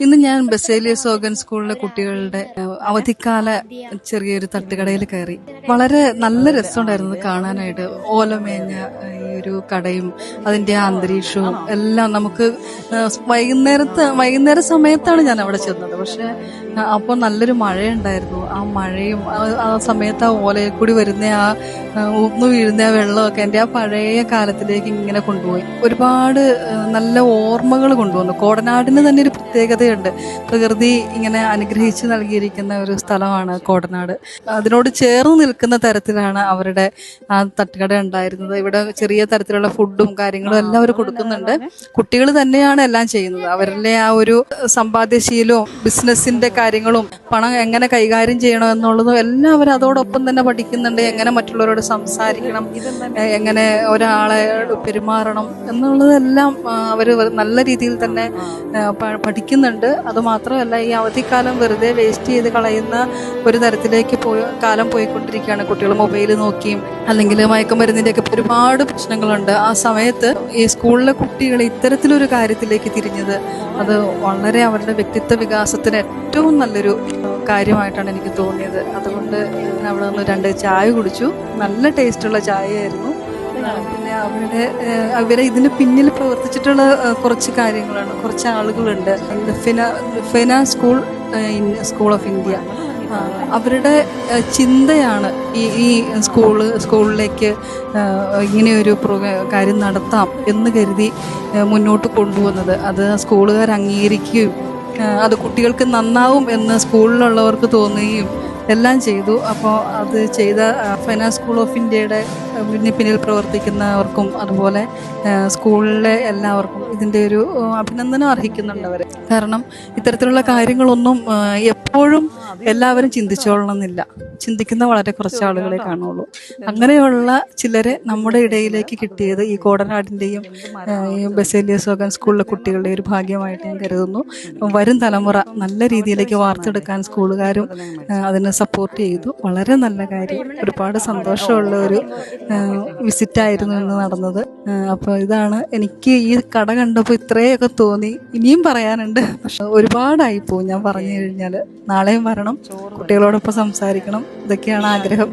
ഇന്ന് ഞാൻ ബസേലിയ സോഗൻ സ്കൂളിലെ കുട്ടികളുടെ അവധിക്കാല ചെറിയൊരു തട്ടുകടയിൽ കയറി. വളരെ നല്ല രസമുണ്ടായിരുന്നു കാണാനായിട്ട്. ഓലമേഞ്ഞ ഈ ഒരു കടയും അതിന്റെ അന്തരീക്ഷവും എല്ലാം നമുക്ക് വൈകുന്നേരത്ത് വൈകുന്നേര സമയത്താണ് ഞാൻ അവിടെ ചെന്നത്. പക്ഷെ അപ്പോൾ നല്ലൊരു മഴയുണ്ടായിരുന്നു. ആ മഴയും ആ- സമയത്ത് ആ ഓലയിൽ കൂടി വരുന്ന ആ ഒന്ന് വീഴുന്ന ആ വെള്ളമൊക്കെ എന്റെ ആ പഴയ കാലത്തിലേക്ക് ഇങ്ങനെ കൊണ്ടുപോയി. ഒരുപാട് നല്ല ഓർമ്മകൾ കൊണ്ടുവന്നു. കോടനാടിന് തന്നെ ഒരു പ്രത്യേകതയുണ്ട്. പ്രകൃതി ഇങ്ങനെ അനുഗ്രഹിച്ച് നൽകിയിരിക്കുന്ന ഒരു സ്ഥലമാണ് കോടനാട്. അതിനോട് ചേർന്ന് നിൽക്കുന്ന തരത്തിലാണ് അവരുടെ ആ തട്ടുകട ഉണ്ടായിരുന്നത്. ഇവിടെ ചെറിയ തരത്തിലുള്ള ഫുഡും കാര്യങ്ങളും എല്ലാം അവർ കൊടുക്കുന്നുണ്ട്. കുട്ടികൾ തന്നെയാണ് എല്ലാം ചെയ്യുന്നത്. അവരിലെ ആ ഒരു സമ്പാദ്യശീലവും ബിസിനസിന്റെ കാര്യങ്ങളും പണം എങ്ങനെ കൈകാര്യം ചെയ്യണം എന്നുള്ളതും എല്ലാം അവർ അതോടൊപ്പം തന്നെ പഠിക്കുന്നുണ്ട്. എങ്ങനെ മറ്റുള്ളവരോട് സംസാരിക്കണം എങ്ങനെ ഒരാളെ പെരുമാറണം എന്നുള്ളതെല്ലാം അവർ നല്ല രീതിയിൽ തന്നെ പഠിക്കുന്നുണ്ട്. അത് മാത്രമല്ല ഈ അവധിക്കാലം വെറുതെ വേസ്റ്റ് ചെയ്ത് കളയുന്ന ഒരു തരത്തിലേക്ക് പോയി കാലം പോയിക്കൊണ്ടിരിക്കുകയാണ്. കുട്ടികൾ മൊബൈൽ നോക്കിയും അല്ലെങ്കിൽ മയക്കുമരുന്നിന്റെയൊക്കെ ഒരുപാട് ഒരുപാട് പ്രശ്നങ്ങളുണ്ട്. ആ സമയത്ത് ഈ സ്കൂളിലെ കുട്ടികൾ ഇത്തരത്തിലൊരു കാര്യത്തിലേക്ക് തിരിഞ്ഞത് അത് വളരെ അവരുടെ വ്യക്തിത്വ വികാസത്തിന് ഏറ്റവും നല്ലൊരു കാര്യമായിട്ടാണ് എനിക്ക് തോന്നിയത്. അതുകൊണ്ട് ഞാൻ അവിടെ നിന്ന് രണ്ട് ചായ കുടിച്ചു. നല്ല ടേസ്റ്റുള്ള ചായയായിരുന്നു. പിന്നെ അവരുടെ അവരെ ഇതിന് പിന്നിൽ പ്രവർത്തിച്ചിട്ടുള്ള കുറച്ച് കാര്യങ്ങളാണ്. കുറച്ച് ആളുകളുണ്ട്. ഫിന ഫിന സ്കൂൾ സ്കൂൾ ഓഫ് ഇന്ത്യ. അവരുടെ ചിന്തയാണ് ഈ ഈ സ്കൂൾ സ്കൂളിലേക്ക് ഇങ്ങനെയൊരു കാര്യം നടത്താം എന്ന് കരുതി മുന്നോട്ട് കൊണ്ടുവന്നത്. അത് സ്കൂളുകാർ അംഗീകരിക്കുകയും അത് കുട്ടികൾക്ക് നന്നാവും എന്ന് സ്കൂളിലുള്ളവർക്ക് തോന്നുകയും എല്ലാം ചെയ്തു. അപ്പോൾ അത് ചെയ്ത ഫൈനാൻസ് സ്കൂൾ ഓഫ് ഇന്ത്യയുടെ പിന്നിൽ പ്രവർത്തിക്കുന്നവർക്കും അതുപോലെ സ്കൂളിലെ എല്ലാവർക്കും ഇതിന്റെ ഒരു അഭിനന്ദനം അർഹിക്കുന്നുണ്ട് അവർ കാരണം ഇത്തരത്തിലുള്ള കാര്യങ്ങളൊന്നും എപ്പോഴും എല്ലാവരും ചിന്തിച്ചോളണമെന്നില്ല. ചിന്തിക്കുന്ന വളരെ കുറച്ച് ആളുകളെ കാണുള്ളൂ. അങ്ങനെയുള്ള ചിലരെ നമ്മുടെ ഇടയിലേക്ക് കിട്ടിയത് ഈ കോടനാടിന്റെയും ബസേലിയ സോഗൻ സ്കൂളിലെ കുട്ടികളുടെ ഒരു ഭാഗ്യമായിട്ട് ഞാൻ കരുതുന്നു. വരും തലമുറ നല്ല രീതിയിലേക്ക് വാർത്തെടുക്കാൻ സ്കൂളുകാരും അതിനെ സപ്പോർട്ട് ചെയ്തു. വളരെ നല്ല കാര്യം. ഒരുപാട് സന്തോഷമുള്ള ഒരു വിസിറ്റ് ആയിരുന്നു ഇന്ന് നടന്നത്. അപ്പോൾ ഇതാണ് എനിക്ക് ഈ കട കണ്ടപ്പോൾ ഇത്രയൊക്കെ തോന്നി. ഇനിയും പറയാനുണ്ട്. പക്ഷെ ഒരുപാടായി പോകും ഞാൻ പറഞ്ഞു കഴിഞ്ഞാൽ നാളെയും വരണം. കുട്ടികളോടൊപ്പം സംസാരിക്കണം. ഇതൊക്കെയാണ് ആഗ്രഹം.